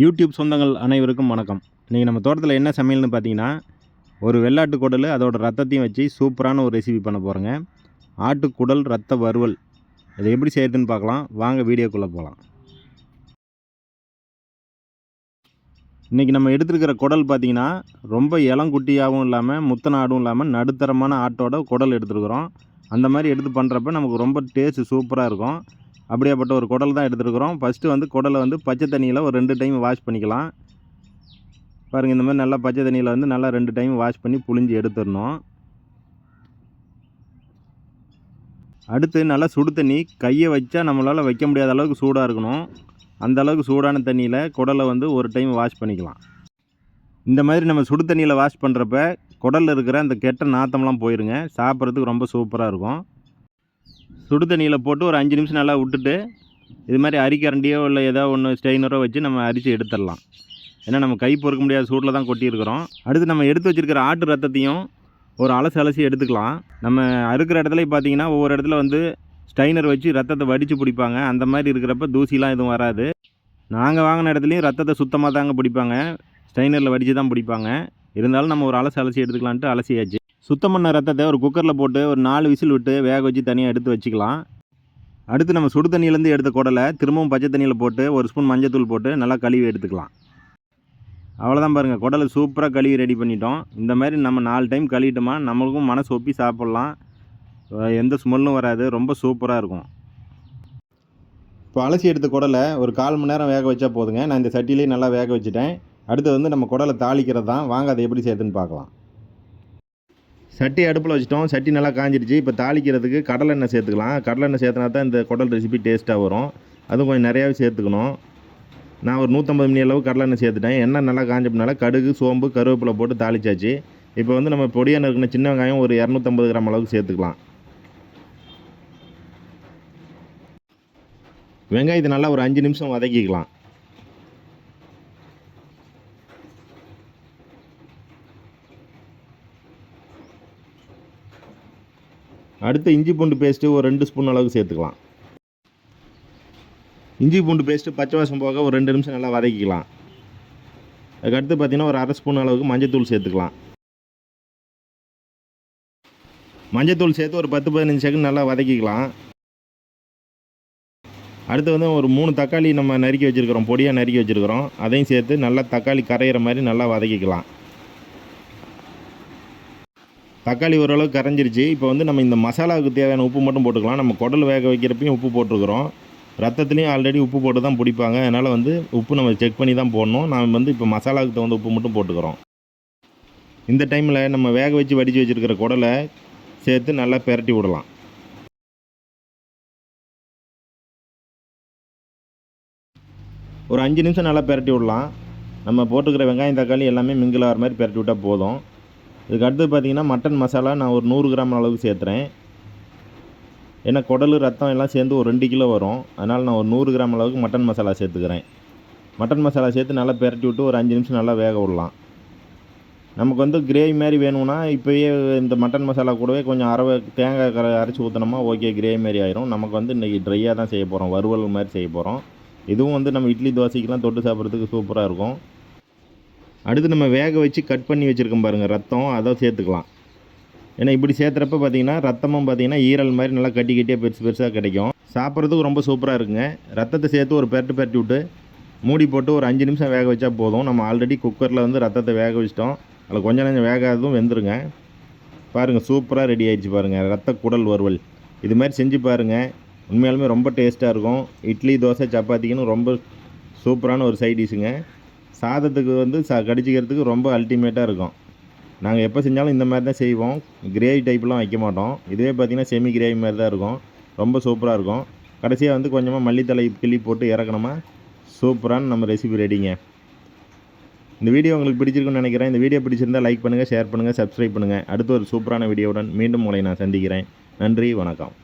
YouTube சொந்தங்கள் அனைவருக்கும் வணக்கம். இன்றைக்கி நம்ம தோட்டத்தில் என்ன சமையல்னு பார்த்தீங்கன்னா ஒரு வெள்ளாட்டு குடல் அதோட ரத்தத்தையும் வச்சு சூப்பரான ஒரு ரெசிபி பண்ண போகிறோங்க ஆட்டுக்குடல் ரத்த வறுவல். இதை எப்படி செய்யறதுன்னு பார்க்கலாம் வாங்க வீடியோக்குள்ளே போகலாம் இன்றைக்கி நம்ம எடுத்துருக்கிற குடல் பார்த்தீங்கன்னா ரொம்ப இளங்குட்டியாகவும் இல்லாமல் முத்தனாடும் இல்லாமல் நடுத்தரமான ஆட்டோட குடல் எடுத்துருக்குறோம். அந்த மாதிரி எடுத்து பண்ணுறப்ப நமக்கு ரொம்ப டேஸ்ட்டு சூப்பராக இருக்கும். அப்படியாப்பட்ட ஒரு குடல் தான் எடுத்துருக்குறோம். ஃபஸ்ட்டு வந்து குடலை வந்து பச்சை தண்ணியில் ஒரு ரெண்டு டைம் வாஷ் பண்ணிக்கலாம். பாருங்கள் இந்த மாதிரி நல்லா பச்சை தண்ணியில் வந்து நல்லா ரெண்டு டைம் வாஷ் பண்ணி புழிஞ்சு எடுத்துடணும். அடுத்து நல்லா சுடு தண்ணி கையை வச்சா நம்மளால் வைக்க முடியாத அளவுக்கு சூடாக இருக்கணும். அந்த அளவுக்கு சூடான தண்ணியில் குடலை வந்து ஒரு டைம் வாஷ் பண்ணிக்கலாம். இந்த மாதிரி நம்ம சுடு தண்ணியில் வாஷ் பண்ணுறப்ப குடலில் இருக்கிற அந்த கெட்ட நாத்தம்லாம் போயிருங்க. சாப்பிட்றதுக்கு ரொம்ப சூப்பராக இருக்கும். சுடு தண்ணியில் போட்டு ஒரு அஞ்சு நிமிஷம் நல்லா விட்டுட்டு இது மாதிரி அரிக்கரண்டியோ இல்லை ஏதோ ஒன்று ஸ்டெயினரோ வச்சு நம்ம அரிசி எடுத்துடலாம். ஏன்னா நம்ம கை பொறுக்க முடியாத சூட்டில் தான் கொட்டியிருக்கிறோம். அடுத்து நம்ம எடுத்து வச்சிருக்கிற ஆட்டு ரத்தத்தையும் ஒரு அலசி அலசி எடுத்துக்கலாம். நம்ம அறுக்கிற இடத்துல பார்த்தீங்கன்னா ஒவ்வொரு இடத்துல வந்து ஸ்டைனர் வச்சு ரத்தத்தை வடித்து பிடிப்பாங்க. அந்த மாதிரி இருக்கிறப்ப தூசிலாம் எதுவும் வராது. நாங்கள் வாங்கின இடத்துலையும் ரத்தத்தை சுத்தமாக தாங்க பிடிப்பாங்க. ஸ்டைனரில் வடித்து தான் பிடிப்பாங்க. இருந்தாலும் நம்ம ஒரு அலசி அலசி எடுத்துக்கலான்ட்டு அலசியாச்சு. சுத்தம் பண்ண ரத்தத்தை ஒரு குக்கரில் போட்டு ஒரு நாலு விசில் விட்டு வேக வச்சு தனியாக எடுத்து வச்சுக்கலாம். அடுத்து நம்ம சுடு தண்ணியிலேருந்து எடுத்த குடலை திரும்பவும் பச்சை தண்ணியில் போட்டு ஒரு ஸ்பூன் மஞ்சத்தூள் போட்டு நல்லா கழுவி எடுத்துக்கலாம். அவ்வளோதான் பாருங்கள் குடலை சூப்பராக கழுவி ரெடி பண்ணிட்டோம். இந்த மாதிரி நம்ம நாலு டைம் கழுவிட்டோமா நம்மளுக்கும் மனசு ஒப்பி சாப்பிட்லாம். எந்த ஸ்மெல்லும் வராது. ரொம்ப சூப்பராக இருக்கும். இப்போ அலசி எடுத்த குடலை ஒரு கால் மணி நேரம் வேக வச்சா போதுங்க. நான் இந்த சட்டிலேயே நல்லா வேக வச்சுட்டேன். அடுத்து வந்து நம்ம குடலை தாளிக்கிறது தான் வாங்க அதை எப்படி சேர்த்துன்னு பார்க்கலாம். சட்டி அடுப்பில் வச்சிட்டோம். சட்டி நல்லா காஞ்சிருச்சு. இப்போ தாளிக்கிறதுக்கு கடலெண்ணெய் சேர்த்துக்கலாம். கடலெண்ணெய் சேர்த்துனா தான் இந்த குடல் ரெசிபி டேஸ்ட்டாக வரும். அதுவும் கொஞ்சம் நிறையாவே சேர்த்துக்கணும். நான் ஒரு நூற்றம்பது மணி அளவு கடலெண்ணெய் சேர்த்துட்டேன். எண்ணெய் நல்லா காஞ்சப்பனால கடுகு சோம்பு கருவேப்பிலை போட்டு தாளிச்சாச்சு. இப்போ வந்து நம்ம பொடியாக இருக்கிற சின்ன வெங்காயம் ஒரு இரநூத்தம்பது கிராம் அளவுக்கு சேர்த்துக்கலாம். வெங்காயத்தை நல்லா ஒரு அஞ்சு நிமிஷம் வதக்கிக்கலாம். அடுத்து இஞ்சி பூண்டு பேஸ்ட்டு ஒரு ரெண்டு ஸ்பூன் அளவுக்கு சேர்த்துக்கலாம். இஞ்சி பூண்டு பேஸ்ட்டு பச்சை வாசம் போக ஒரு ரெண்டு நிமிஷம் நல்லா வதக்கிக்கலாம். அதுக்கடுத்து பார்த்திங்கன்னா ஒரு அரை ஸ்பூன் அளவுக்கு மஞ்சத்தூள் சேர்த்துக்கலாம். மஞ்சத்தூள் சேர்த்து ஒரு பத்து பதினஞ்சு செகண்ட் நல்லா வதக்கிக்கலாம். அடுத்து வந்து ஒரு மூணு தக்காளி நம்ம நறுக்கி வச்சுருக்கிறோம் பொடியாக நறுக்கி வச்சுருக்கிறோம். அதையும் சேர்த்து நல்லா தக்காளி கரையிற மாதிரி நல்லா வதக்கிக்கலாம். தக்காளி ஓரளவுக்கு கரைஞ்சிருச்சு. இப்போ வந்து நம்ம இந்த மசாலாவுக்கு தேவையான உப்பு மட்டும் போட்டுக்கலாம். நம்ம குடல் வேக வைக்கிறப்பையும் உப்பு போட்டிருக்கிறோம். ரத்தத்துலேயும் ஆல்ரெடி உப்பு போட்டு தான் பிடிப்பாங்க. அதனால் வந்து உப்பு நம்ம செக் பண்ணி தான் போடணும். நாம் வந்து இப்போ மசாலாவுக்கு தகுந்த உப்பு மட்டும் போட்டுக்கிறோம். இந்த டைமில் நம்ம வேக வச்சு வடித்து வச்சுருக்கிற குடலை சேர்த்து நல்லா பெரட்டி விடலாம். ஒரு அஞ்சு நிமிஷம் நல்லா பெரட்டி விடலாம். நம்ம போட்டுக்கிற வெங்காயம் தக்காளி எல்லாமே மிங்கில் ஆகிற மாதிரி பெரட்டி விட்டால் போதும். இதுக்கு அடுத்து பார்த்திங்கன்னா மட்டன் மசாலா நான் ஒரு நூறு கிராம் அளவுக்கு சேர்த்துறேன். ஏன்னா குடல் ரத்தம் எல்லாம் சேர்ந்து ஒரு ரெண்டு கிலோ வரும். அதனால் நான் ஒரு நூறு கிராம் அளவுக்கு மட்டன் மசாலா சேர்த்துக்கிறேன். மட்டன் மசாலா சேர்த்து நல்லா பெரட்டி விட்டு ஒரு அஞ்சு நிமிஷம் நல்லா வேக விடலாம். நமக்கு வந்து கிரேவி மாதிரி வேணும்னா இப்போயே இந்த மட்டன் மசாலா கூடவே கொஞ்சம் அரை தேங்காய் கரை அரைச்சி ஊற்றினோமா ஓகே கிரேவி மாதிரி ஆயிரும். நமக்கு வந்து இன்றைக்கி ட்ரையாக தான் செய்ய போகிறோம் வறுவல் மாதிரி செய்ய போகிறோம் இதுவும் வந்து நம்ம இட்லி தோசைக்கெலாம் தொட்டு சாப்பிட்றதுக்கு சூப்பராக இருக்கும். அடுத்து நம்ம வேக வச்சு கட் பண்ணி வச்சுருக்கோம் பாருங்கள் ரத்தம் அதை சேர்த்துக்கலாம். ஏன்னா இப்படி சேர்த்துறப்ப பார்த்தீங்கன்னா ரத்தமும் பார்த்தீங்கன்னா ஈரல் மாதிரி நல்லா கட்டி கட்டியாக பெருசு பெருசாக கிடைக்கும். சாப்பிட்றதுக்கு ரொம்ப சூப்பராக இருக்குங்க. ரத்தத்தை சேர்த்து ஒரு பெரட்டு பெரட்டி விட்டு மூடி போட்டு ஒரு அஞ்சு நிமிஷம் வேக வச்சா போதும். நம்ம ஆல்ரெடி குக்கரில் வந்து ரத்தத்தை வேக வச்சிட்டோம். அதில் கொஞ்சம் கொஞ்சம் வேகாததும் வெந்துருங்க. பாருங்கள் சூப்பராக ரெடி ஆகிடுச்சு பாருங்கள் ரத்த குடல் வறுவல். இது மாதிரி செஞ்சு பாருங்கள் உண்மையாலுமே ரொம்ப டேஸ்ட்டாக இருக்கும். இட்லி தோசை சப்பாத்திக்குன்னு ரொம்ப சூப்பரான ஒரு சைட் டிஷ்ஷுங்க சாதத்துக்கு வந்து சா கடிச்சிக்கிறதுக்கு ரொம்ப அல்டிமேட்டாக இருக்கும். நாங்கள் எப்போ செஞ்சாலும் இந்த மாதிரி தான் செய்வோம். கிரேவி டைப்லாம் வைக்க மாட்டோம். இதுவே பார்த்திங்கன்னா செமி கிரேவி மாதிரி தான் இருக்கும். ரொம்ப சூப்பராக இருக்கும். கடைசியாக வந்து கொஞ்சமாக மல்லித்தலை கிள்ளி போட்டு இறக்கணுமா? சூப்பரான நம்ம ரெசிபி ரெடிங்க இந்த வீடியோ உங்களுக்கு பிடிச்சிருக்குன்னு நினைக்கிறேன். இந்த வீடியோ பிடிச்சிருந்தால் லைக் பண்ணுங்கள் ஷேர் பண்ணுங்கள் சப்ஸ்கிரைப் பண்ணுங்கள் அடுத்து ஒரு சூப்பரான வீடியோவுடன் மீண்டும் உங்களை நான் சந்திக்கிறேன். நன்றி வணக்கம்.